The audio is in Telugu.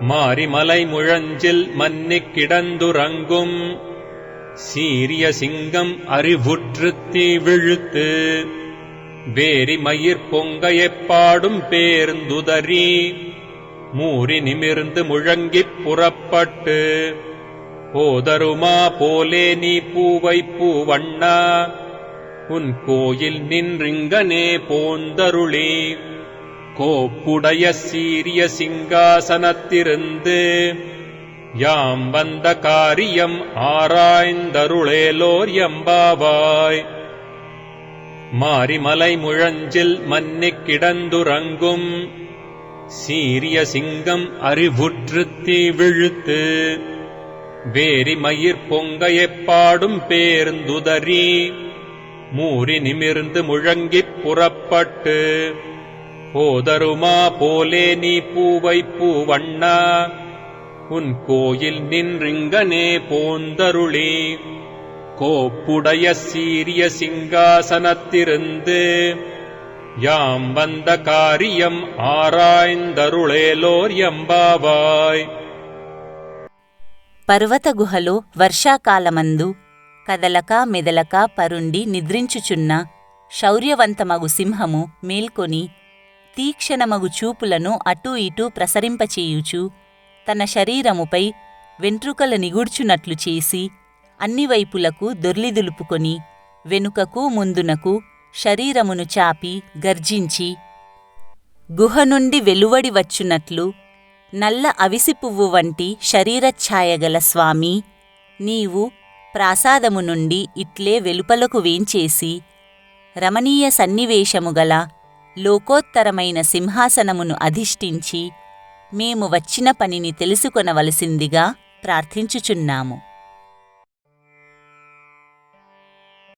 மாரிமலை முழஞ்சில் மன்னிக் கிடந்துறங்கும். சீரிய சிங்கம் அறிவுற்று தீ விழுத்து வேரி மயிர் பொங்கையப் பாடும் பேர்ந்துதறி. மூறி நிமிர்ந்து முழங்கிப் புறப்பட்டு போதருமா போலே நீ பூவை பூவண்ணா. உன் கோயில் நின்றிங்கனே போந்தருளே. கோப்புடைய சீரிய சிங்காசனத்திருந்து யாம் வந்த காரியம் ஆராய்ந்தருளேலோர் எம்பாவாய். மாரிமலை முழஞ்சில் மன்னிக் கிடந்துறங்கும் சீரிய சிங்கம் அறிவுற்று தீ விழுத்து வேரி மயிர் பொங்கையப் பாடும் பேருந்துதறி மூறி நிமிர்ந்து முழங்கிப் புறப்பட்டு போதருமா போலே நீ பூவை பூவண்ணா உன் கோயில் நின்றிங்கனே போந்தருளி கோப்புடைய சீரிய சிங்காசனத்திருந்து யாம் வந்த காரியம் ஆராய்ந்தருளேலோர் எம்பாவாய் పర్వత గుహలో వర్షాకాలమందు కదలక మెదలక పరుండి నిద్రించుచున్న శౌర్యవంతమగు సింహము మేల్కొని తీక్షణమగు చూపులను అటూ ఇటూ ప్రసరింపచేయుచు. తన శరీరముపై వెంట్రుకల నిగుడ్చునట్లు చేసి అన్ని వైపులకు దొర్లిదులుపుకొని వెనుకకు ముందునకు శరీరమును చాపి గర్జించి గుహ నుండి వెలువడి వచ్చునట్లు నల్ల అవిసి పువ్వు వంటి శరీరఛాయగల స్వామి నీవు ప్రాసాదము నుండి ఇట్లే వెలుపలకు వేంచేసి రమణీయ సన్నివేశము గల లోకోత్తరమైన సింహాసనమును అధిష్ఠించి మేము వచ్చిన పనిని తెలుసుకొనవలసిందిగా ప్రార్థించుచున్నాము.